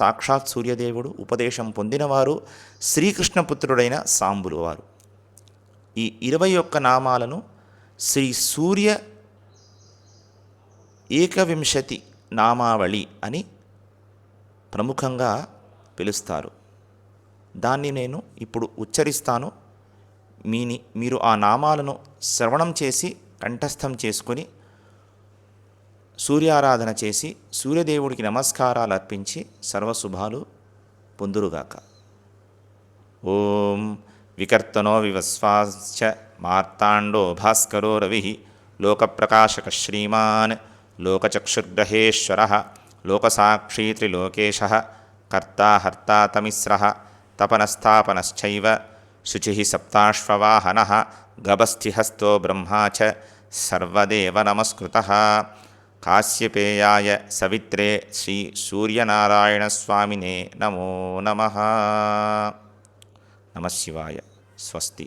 సాక్షాత్ సూర్యదేవుడు ఉపదేశం పొందినవారు శ్రీకృష్ణపుత్రుడైన సాంబులు వారు. ఈ ఇరవై ఒక్క నామాలను శ్రీ సూర్య ఏకవింశతి నామావళి అని ప్రముఖంగా పిలుస్తారు. దాన్ని నేను ఇప్పుడు ఉచ్చరిస్తాను. మీని మీరు ఆ నామాలను శ్రవణం చేసి కంఠస్థం చేసుకొని సూర్యారాధన చేసి సూర్యదేవుడికి నమస్కారాలు అర్పించి సర్వశుభాలు పొందురుగాక. ఓం వికర్తనో వివస్వాశ్చ మార్తాండో భాస్కరో రవి లోకప్రకాశక శ్రీమాన్ లోకచక్షుర్గ్రహేశ్వర లోకసాక్షీ త్రిలోకేశ కర్తా హర్తా తమిస్ర తపనస్థాపనశ్చైవ శుచి సప్తాశ్వవాహన గభస్థిహస్తో బ్రహ్మా చ సర్వదేవ నమస్కృత కాశ్యపేయాయ సవిత్రే శ్రీ సూర్యనారాయణస్వామినే నమో నమ నమశివాయ స్వస్తి